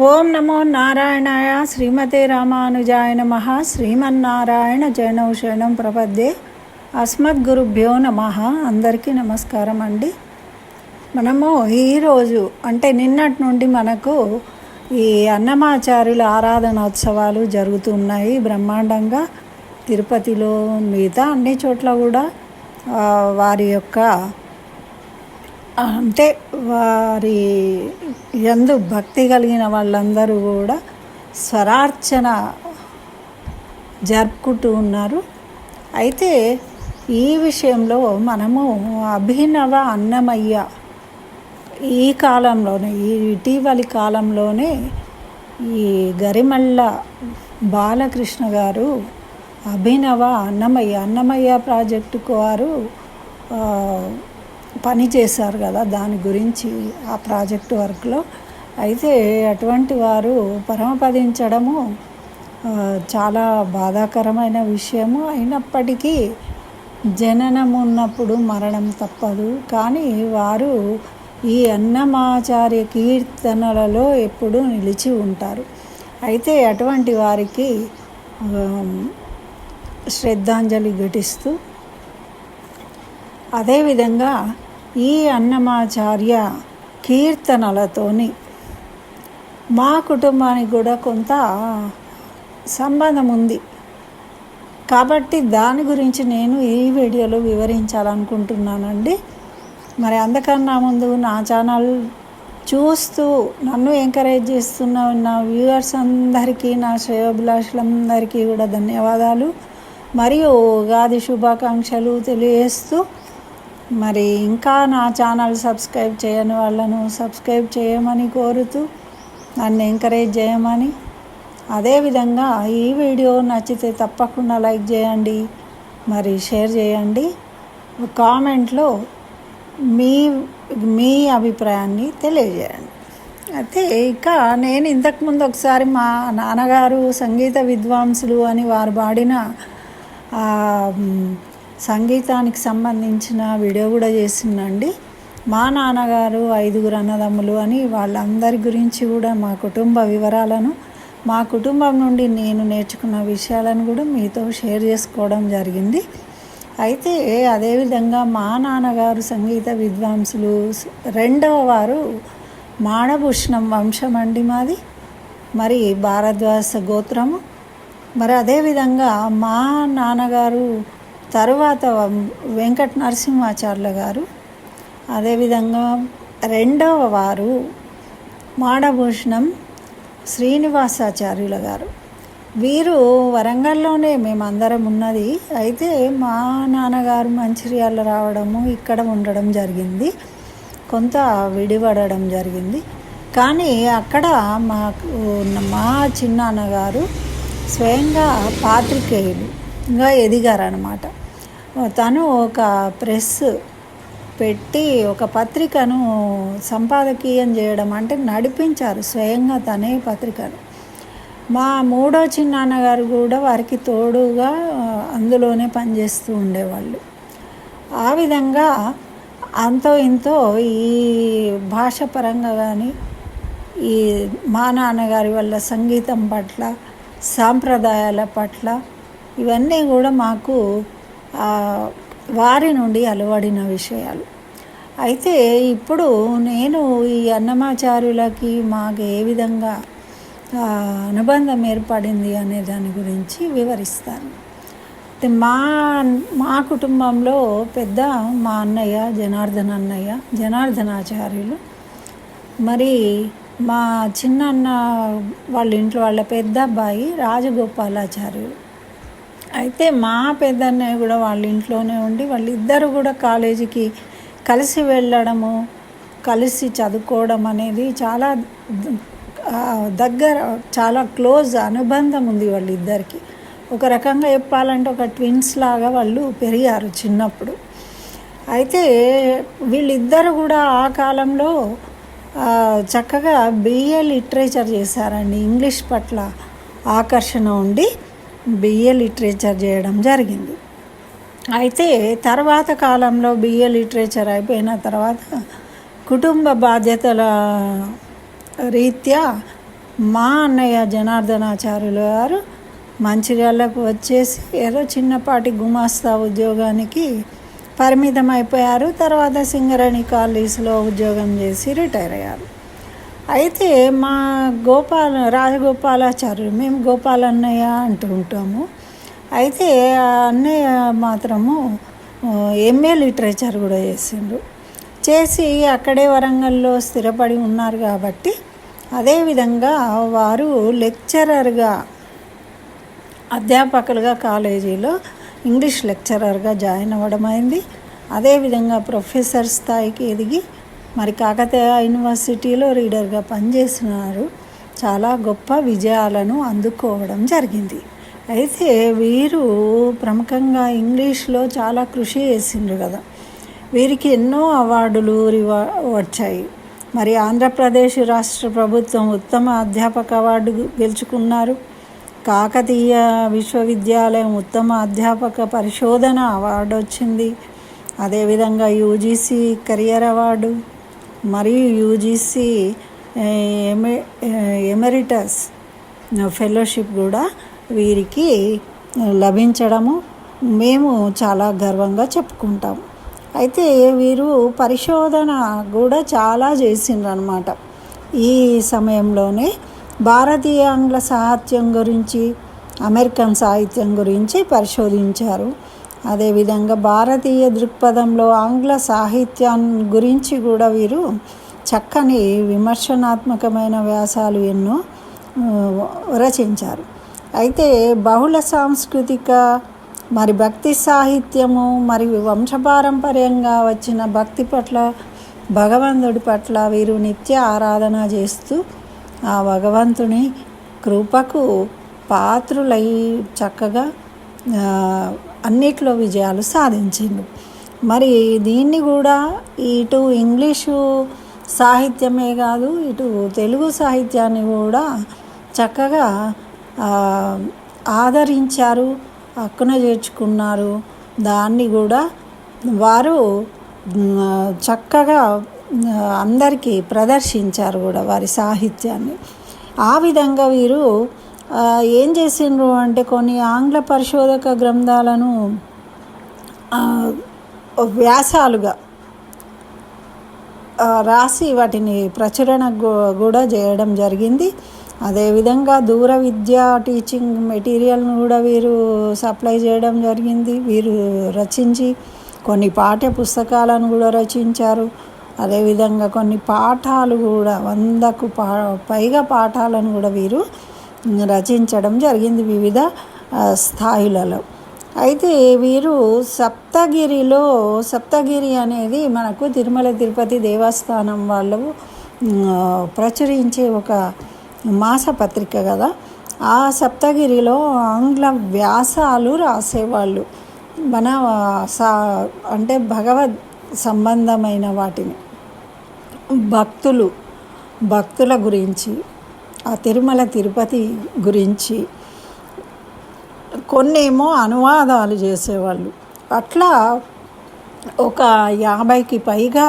ఓం నమో నారాయణాయ శ్రీమతే రామానుజాయ నమ. శ్రీమన్నారాయణ జైనవ శరణం ప్రపద్దే అస్మద్గురుభ్యో నమ. అందరికీ నమస్కారం అండి. మనము ఈరోజు అంటే నిన్నటి నుండి మనకు ఈ అన్నమాచార్యుల ఆరాధనోత్సవాలు జరుగుతున్నాయి బ్రహ్మాండంగా తిరుపతిలో మిగతా అన్ని చోట్ల కూడా వారి యొక్క అంటే వారి ఎందు భక్తి కలిగిన వాళ్ళందరూ కూడా స్వరార్చన జరుపుకుంటూ ఉన్నారు. అయితే ఈ విషయంలో మనము అభినవ అన్నమయ్య ఈ కాలంలోనే ఈ ఇటీవలి కాలంలోనే ఈ గరిమళ్ళ బాలకృష్ణ గారు అభినవ అన్నమయ్య అన్నమయ్య ప్రాజెక్టుకు వారు పని చేశారు కదా దాని గురించి ఆ ప్రాజెక్టు వర్క్లో. అయితే అటువంటి వారు పరమపదించడము చాలా బాధాకరమైన విషయము. అయినప్పటికీ జననం ఉన్నప్పుడు మరణం తప్పదు. కానీ వారు ఈ అన్నమాచార్య కీర్తనలలో ఎప్పుడూ నిలిచి ఉంటారు. అయితే అటువంటి వారికి శ్రద్ధాంజలి ఘటిస్తూ అదేవిధంగా ఈ అన్నమాచార్య కీర్తనలతోని మా కుటుంబానికి కూడా కొంత సంబంధం ఉంది కాబట్టి దాని గురించి నేను ఈ వీడియోలో వివరించాలనుకుంటున్నానండి. మరి అందుకన్నా ముందు నా ఛానల్ చూస్తూ నన్ను ఎంకరేజ్ చేస్తున్న నా వ్యూవర్స్ అందరికీ నా శ్రేయోభిలాషులందరికీ కూడా ధన్యవాదాలు. మరియు ఉగాది శుభాకాంక్షలు తెలియజేస్తూ మరి ఇంకా నా ఛానల్ సబ్స్క్రైబ్ చేయని వాళ్ళను సబ్స్క్రైబ్ చేయమని కోరుతూ నన్ను ఎంకరేజ్ చేయమని. అదేవిధంగా ఈ వీడియో నచ్చితే తప్పకుండా లైక్ చేయండి మరి షేర్ చేయండి. కామెంట్లో మీ మీ అభిప్రాయాన్ని తెలియజేయండి. అయితే ఇక నేను ఇంతకుముందు ఒకసారి మా నాన్నగారు సంగీత విద్వాంసులు అని వారు పాడిన సంగీతానికి సంబంధించిన వీడియో కూడా చేసిందండి. మా నాన్నగారు ఐదుగురు అన్నదమ్ములు అని వాళ్ళందరి గురించి కూడా మా కుటుంబ వివరాలను మా కుటుంబం నుండి నేను నేర్చుకున్న విషయాలను కూడా మీతో షేర్ చేసుకోవడం జరిగింది. అయితే అదేవిధంగా మా నాన్నగారు సంగీత విద్వాంసులు రెండవ వారు మాణభూషణం వంశం అండి మాది. మరి భారద్వాస గోత్రము. మరి అదేవిధంగా మా నాన్నగారు తరువాత వెంకట నరసింహాచార్యుల గారు అదేవిధంగా రెండవ వారు మాడభూషణం శ్రీనివాసాచార్యుల గారు. వీరు వరంగల్లోనే మేమందరం ఉన్నది. అయితే మా నాన్నగారు మంచిర్యాల రావడము ఇక్కడ ఉండడం జరిగింది. కొంత విడిపడడం జరిగింది. కానీ అక్కడ మాకు మా చిన్నాన్నగారు స్వయంగా పాత్రికేయులుగా ఎదిగారనమాట తను ఒక ప్రెస్ పెట్టి ఒక పత్రికను సంపాదకీయం చేయడం అంటే నడిపించారు స్వయంగా తనే పత్రికను. మా మూడో చిన్నాన్నగారు కూడా వారికి తోడుగా అందులోనే పనిచేస్తూ ఉండేవాళ్ళు. ఆ విధంగా అంతో ఇంతో ఈ భాష పరంగా కానీ ఈ మా నాన్నగారి వల్ల సంగీతం పట్ల సాంప్రదాయాల పట్ల ఇవన్నీ కూడా మాకు వారి నుండి అలవడిన విషయాలు. అయితే ఇప్పుడు నేను ఈ అన్నమాచార్యులకి మాకు ఏ విధంగా అనుబంధం ఏర్పడింది అనే దాని గురించి వివరిస్తాను. మా మా కుటుంబంలో పెద్ద మా అన్నయ్య జనార్దన్ అన్నయ్య జనార్దనాచార్యులు. మరి మా చిన్నన్న వాళ్ళ ఇంట్లో వాళ్ళ పెద్ద అబ్బాయి రాజగోపాలాచార్యులు. అయితే మా పెద్దన్నయ్య కూడా వాళ్ళ ఇంట్లోనే ఉండి వాళ్ళిద్దరు కూడా కాలేజీకి కలిసి వెళ్ళడము కలిసి చదువుకోవడం అనేది చాలా దగ్గర చాలా క్లోజ్ అనుబంధం ఉంది వాళ్ళిద్దరికి. ఒక రకంగా చెప్పాలంటే ఒక ట్విన్స్ లాగా వాళ్ళు పెరిగారు చిన్నప్పుడు. అయితే వీళ్ళిద్దరు కూడా ఆ కాలంలో చక్కగా బిఏ లిటరేచర్ చేశారండి. ఇంగ్లీష్ పట్ల ఆకర్షణ ఉండి బిఏ లిటరేచర్ చేయడం జరిగింది. అయితే తర్వాత కాలంలో బిఏ లిటరేచర్ అయిపోయిన తర్వాత కుటుంబ బాధ్యతల రీత్యా మా అన్నయ్య జనార్దనాచార్యులు గారు మంచిర్యాలకు వచ్చేసి ఏదో చిన్నపాటి గుమాస్తా ఉద్యోగానికి పరిమితం అయిపోయారు తర్వాత సింగరేణి కాలేజీలో ఉద్యోగం చేసి రిటైర్ అయ్యారు. అయితే మా గోపాల రాజగోపాలాచార్యులు మేము గోపాల అన్నయ్య అంటూ ఉంటాము. అయితే ఆ అన్నయ్య మాత్రము ఎంఏ లిటరేచర్ కూడా చేసిండు. చేసి అక్కడే వరంగల్లో స్థిరపడి ఉన్నారు కాబట్టి అదేవిధంగా వారు లెక్చరర్గా అధ్యాపకులుగా కాలేజీలో ఇంగ్లీష్ లెక్చరర్గా జాయిన్ అవ్వడం అయింది. అదేవిధంగా ప్రొఫెసర్ స్థాయికి ఎదిగి మరి కాకతీయ యూనివర్సిటీలో రీడర్గా పనిచేసినారు చాలా గొప్ప విజయాలను అందుకోవడం జరిగింది. అయితే వీరు ప్రముఖంగా ఇంగ్లీష్లో చాలా కృషి చేసిండ్రు కదా. వీరికి ఎన్నో అవార్డులు రివా వచ్చాయి. మరి ఆంధ్రప్రదేశ్ రాష్ట్ర ప్రభుత్వం ఉత్తమ అధ్యాపక అవార్డు గెలుచుకున్నారు. కాకతీయ విశ్వవిద్యాలయం ఉత్తమ అధ్యాపక పరిశోధన అవార్డు వచ్చింది. అదేవిధంగా యూజీసీ కెరియర్ అవార్డు మరియు యూజీసీ ఎమె ఎమెరిటస్ ఫెలోషిప్ కూడా వీరికి లభించడము మేము చాలా గర్వంగా చెప్పుకుంటాం. అయితే వీరు పరిశోధన కూడా చాలా చేసిండ్రు అనమాట ఈ సమయంలోనే భారతీయ ఆంగ్ల సాహిత్యం గురించి అమెరికన్ సాహిత్యం గురించి పరిశోధించారు. అదేవిధంగా భారతీయ దృక్పథంలో ఆంగ్ల సాహిత్యం గురించి కూడా వీరు చక్కని విమర్శనాత్మకమైన వ్యాసాలు ఎన్నో రచించారు. అయితే బహుళ సాంస్కృతిక మరి భక్తి సాహిత్యము మరియు వంశపారంపర్యంగా వచ్చిన భక్తి పట్ల భగవంతుడి పట్ల వీరు నిత్య ఆరాధన చేస్తూ ఆ భగవంతుని కృపకు పాత్రులై చక్కగా అన్నిట్లో విజయాలు సాధించిండు మరి దీన్ని కూడా ఇటు ఇంగ్లీషు సాహిత్యమే కాదు ఇటు తెలుగు సాహిత్యాన్ని కూడా చక్కగా ఆదరించారు అక్కున చేర్చుకున్నారు. దాన్ని కూడా వారు చక్కగా అందరికీ ప్రదర్శించారు కూడా వారి సాహిత్యాన్ని. ఆ విధంగా వీరు ఏం చేసిండ్రు అంటే కొన్ని ఆంగ్ల పరిశోధక గ్రంథాలను వ్యాసాలుగా రాసి వాటిని ప్రచురణ కూడా చేయడం జరిగింది. అదేవిధంగా దూర విద్య టీచింగ్ మెటీరియల్ను కూడా వీరు సప్లై చేయడం జరిగింది. వీరు రచించి కొన్ని పాఠ్య పుస్తకాలను కూడా రచించారు. అదేవిధంగా కొన్ని పాఠాలు కూడా వందకు పా పైగా పాఠాలను కూడా వీరు రచించడం జరిగింది వివిధ స్థాయిలలో. అయితే వీరు సప్తగిరిలో సప్తగిరి అనేది మనకు తిరుమల తిరుపతి దేవస్థానం వాళ్ళు ప్రచురించే ఒక మాసపత్రిక కదా. ఆ సప్తగిరిలో ఆంగ్ల వ్యాసాలు రాసేవాళ్ళు. మన సా అంటే భగవద్ సంబంధమైన వాటిని. భక్తులు భక్తుల గురించి ఆ తిరుమల తిరుపతి గురించి కొన్నేమో అనువాదాలు చేసేవాళ్ళు. అట్లా ఒక యాభైకి పైగా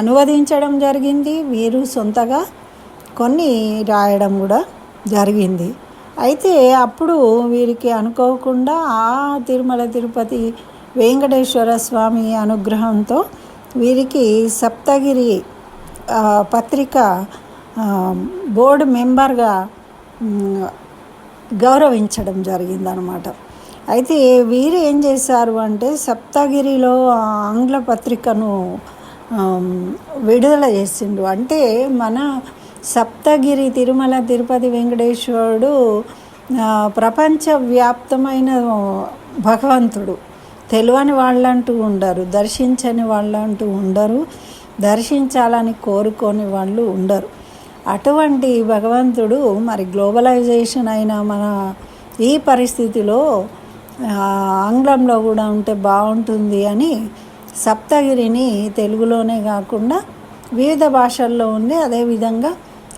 అనువదించడం జరిగింది. వీరు సొంతగా కొన్ని రాయడం కూడా జరిగింది. అయితే అప్పుడు వీరికి అనుకోకుండా ఆ తిరుమల తిరుపతి వెంకటేశ్వర స్వామి అనుగ్రహంతో వీరికి సప్తగిరి పత్రిక బోర్డు మెంబర్గా గౌరవించడం జరిగిందనమాట అయితే వీరు ఏం చేశారు అంటే సప్తగిరిలో ఆంగ్ల పత్రికను విడుదల చేసిండు. అంటే మన సప్తగిరి తిరుమల తిరుపతి వెంకటేశ్వరుడు ప్రపంచవ్యాప్తమైన భగవంతుడు. తెలియని వాళ్ళంటూ ఉండరు దర్శించని వాళ్ళంటూ ఉండరు దర్శించాలని కోరుకోని వాళ్ళు ఉండరు. అటువంటి భగవంతుడు మరి గ్లోబలైజేషన్ అయిన మన ఈ పరిస్థితిలో ఆంగ్లంలో కూడా ఉంటే బాగుంటుంది అని సప్తగిరిని తెలుగులోనే కాకుండా వివిధ భాషల్లో ఉంది. అదేవిధంగా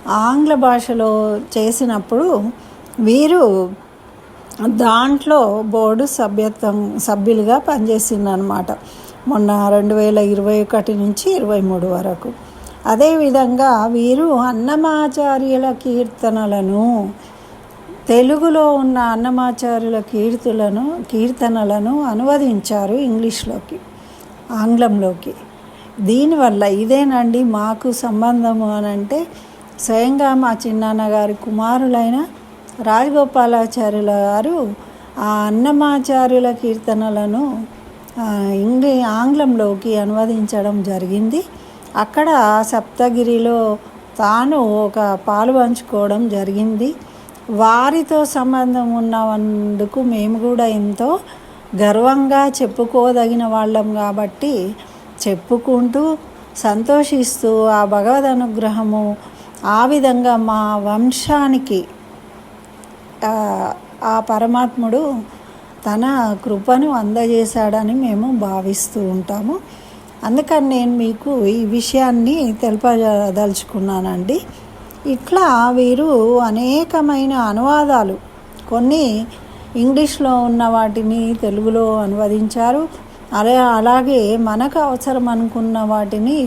ఆంగ్ల భాషలో చేసినప్పుడు వీరు దాంట్లో బోర్డు సభ్యత్వం సభ్యులుగా పనిచేసిందనమాట మొన్న రెండు వేల ఇరవై ఒకటి నుంచి ఇరవై మూడు వరకు. అదేవిధంగా వీరు అన్నమాచార్యుల కీర్తనలను తెలుగులో ఉన్న అన్నమాచార్యుల కీర్తులను కీర్తనలను అనువదించారు ఇంగ్లీష్లోకి ఆంగ్లంలోకి. దీనివల్ల ఇదేనండి మాకు సంబంధము అని అంటే స్వయంగా మా చిన్నాన్న గారి కుమారులైన రాజగోపాలాచార్యుల గారు ఆ అన్నమాచార్యుల కీర్తనలను ఇంగ్లీ ఆంగ్లంలోకి అనువదించడం జరిగింది. అక్కడ సప్తగిరిలో తాను ఒక పాలు పంచుకోవడం జరిగింది. వారితో సంబంధం ఉన్నందుకు మేము కూడా ఎంతో గర్వంగా చెప్పుకోదగిన వాళ్ళం కాబట్టి చెప్పుకుంటూ సంతోషిస్తూ ఆ భగవద్ అనుగ్రహము ఆ విధంగా మా వంశానికి ఆ పరమాత్ముడు తన కృపను అందజేశాడని మేము భావిస్తూ ఉంటాము. అందుకని నేను మీకు ఈ విషయాన్ని తెలుపదలుచుకున్నానండి. ఇట్లా వీరు అనేకమైన అనువాదాలు కొన్ని ఇంగ్లీష్లో ఉన్న వాటిని తెలుగులో అనువదించారు. అలా అలాగే మనకు అవసరం అనుకున్న వాటిని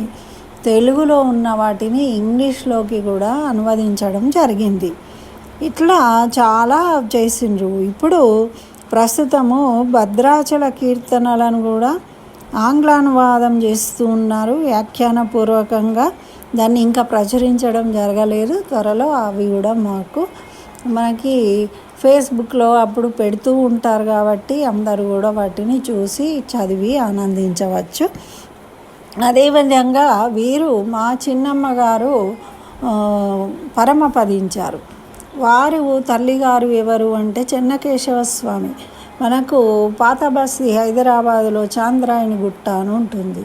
తెలుగులో ఉన్న వాటిని ఇంగ్లీష్లోకి కూడా అనువదించడం జరిగింది. ఇట్లా చాలా చేసిండ్రు. ఇప్పుడు ప్రస్తుతము భద్రాచల కీర్తనలను కూడా ఆంగ్లానువాదం చేస్తూ ఉన్నారు. వ్యాఖ్యానపూర్వకంగా దాన్ని ఇంకా ప్రచురించడం జరగలేదు. త్వరలో అవి కూడా మాకు మనకి ఫేస్బుక్లో అప్పుడు పెడుతూ ఉంటారు కాబట్టి అందరూ కూడా వాటిని చూసి చదివి ఆనందించవచ్చు. అదేవిధంగా వీరు మా చిన్నమ్మ గారు పరమపదించారు. వారు తల్లిగారు ఎవరు అంటే చెన్నకేశవ స్వామి మనకు పాత బస్సి హైదరాబాదులో చాంద్రాయణి గుట్ట అని ఉంటుంది.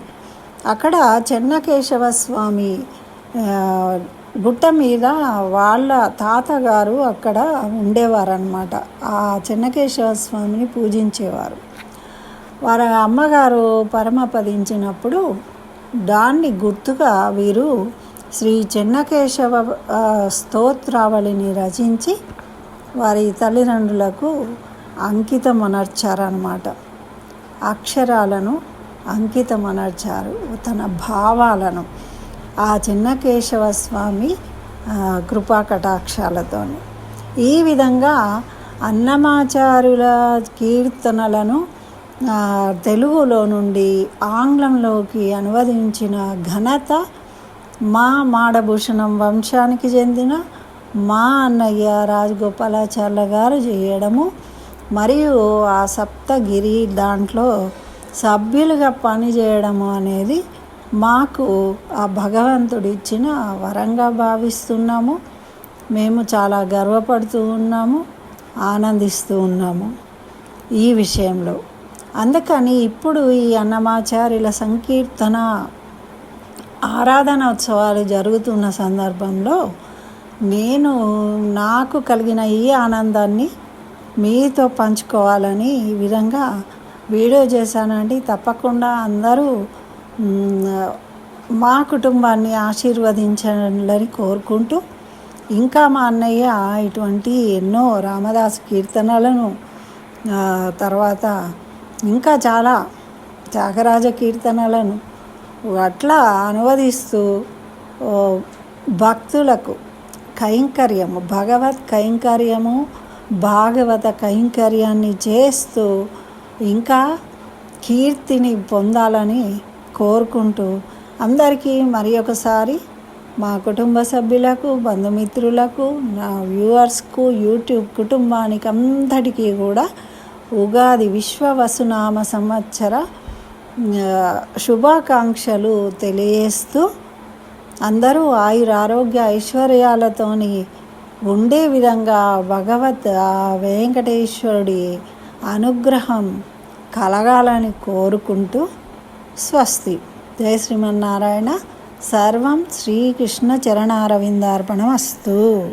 అక్కడ చెన్నకేశవ స్వామి గుట్ట మీద వాళ్ళ తాతగారు అక్కడ ఉండేవారనమాట ఆ చెన్నకేశవ స్వామిని పూజించేవారు. వారి అమ్మగారు పరమపదించినప్పుడు దాన్ని గుర్తుగా వీరు శ్రీ చెన్నకేశవ స్తోత్రావళిని రచించి వారి తల్లిదండ్రులకు అంకితమనర్చారనమాట. అక్షరాలను అంకితమనర్చారు తన భావాలను. ఆ చిన్న కేశవ స్వామి కృపా కటాక్షాలతో ఈ విధంగా అన్నమాచారుల కీర్తనలను తెలుగులో నుండి ఆంగ్లంలోకి అనువదించిన ఘనత మా మాడభూషణం వంశానికి చెందిన మా అన్నయ్య రాజగోపాలాచార్య గారు చేయడము మరియు ఆ సప్తగిరి దాంట్లో సభ్యులుగా పనిచేయడము అనేది మాకు ఆ భగవంతుడు ఇచ్చిన వరంగా భావిస్తున్నాము. మేము చాలా గర్వపడుతూ ఉన్నాము ఆనందిస్తూ ఉన్నాము ఈ విషయంలో. అందుకని ఇప్పుడు ఈ అన్నమాచార్యుల సంకీర్తన ఆరాధనోత్సవాలు జరుగుతున్న సందర్భంలో నేను నాకు కలిగిన ఈ ఆనందాన్ని మీతో పంచుకోవాలని ఈ విధంగా వీడియో చేశానండి తప్పకుండా అందరూ మా కుటుంబాన్ని ఆశీర్వదించాలని కోరుకుంటూ ఇంకా మా అన్నయ్య ఇటువంటి ఎన్నో రామదాస్ కీర్తనలను తర్వాత ఇంకా చాలా త్యాగరాజ కీర్తనలను అట్లా అనువదిస్తూ భక్తులకు కైంకర్యము భగవత్ కైంకర్యము భాగవత కైంకర్యాన్ని చేస్తూ ఇంకా కీర్తిని పొందాలని కోరుకుంటూ అందరికీ మరి ఒకసారి మా కుటుంబ సభ్యులకు బంధుమిత్రులకు నా వ్యూవర్స్కు యూట్యూబ్ కుటుంబానికి అందరికీ కూడా ఉగాది విశ్వవసునామ సంవత్సర శుభాకాంక్షలు తెలియజేస్తూ అందరూ ఆయుర ఆరోగ్య ఐశ్వర్యాలతోని ఉండే విధంగా భగవత్ వెంకటేశ్వరుడి అనుగ్రహం కలగాలని కోరుకుంటూ స్వస్తి. జయ శ్రీమన్నారాయణ. సర్వం శ్రీకృష్ణ చరణారవిందార్పణమస్తు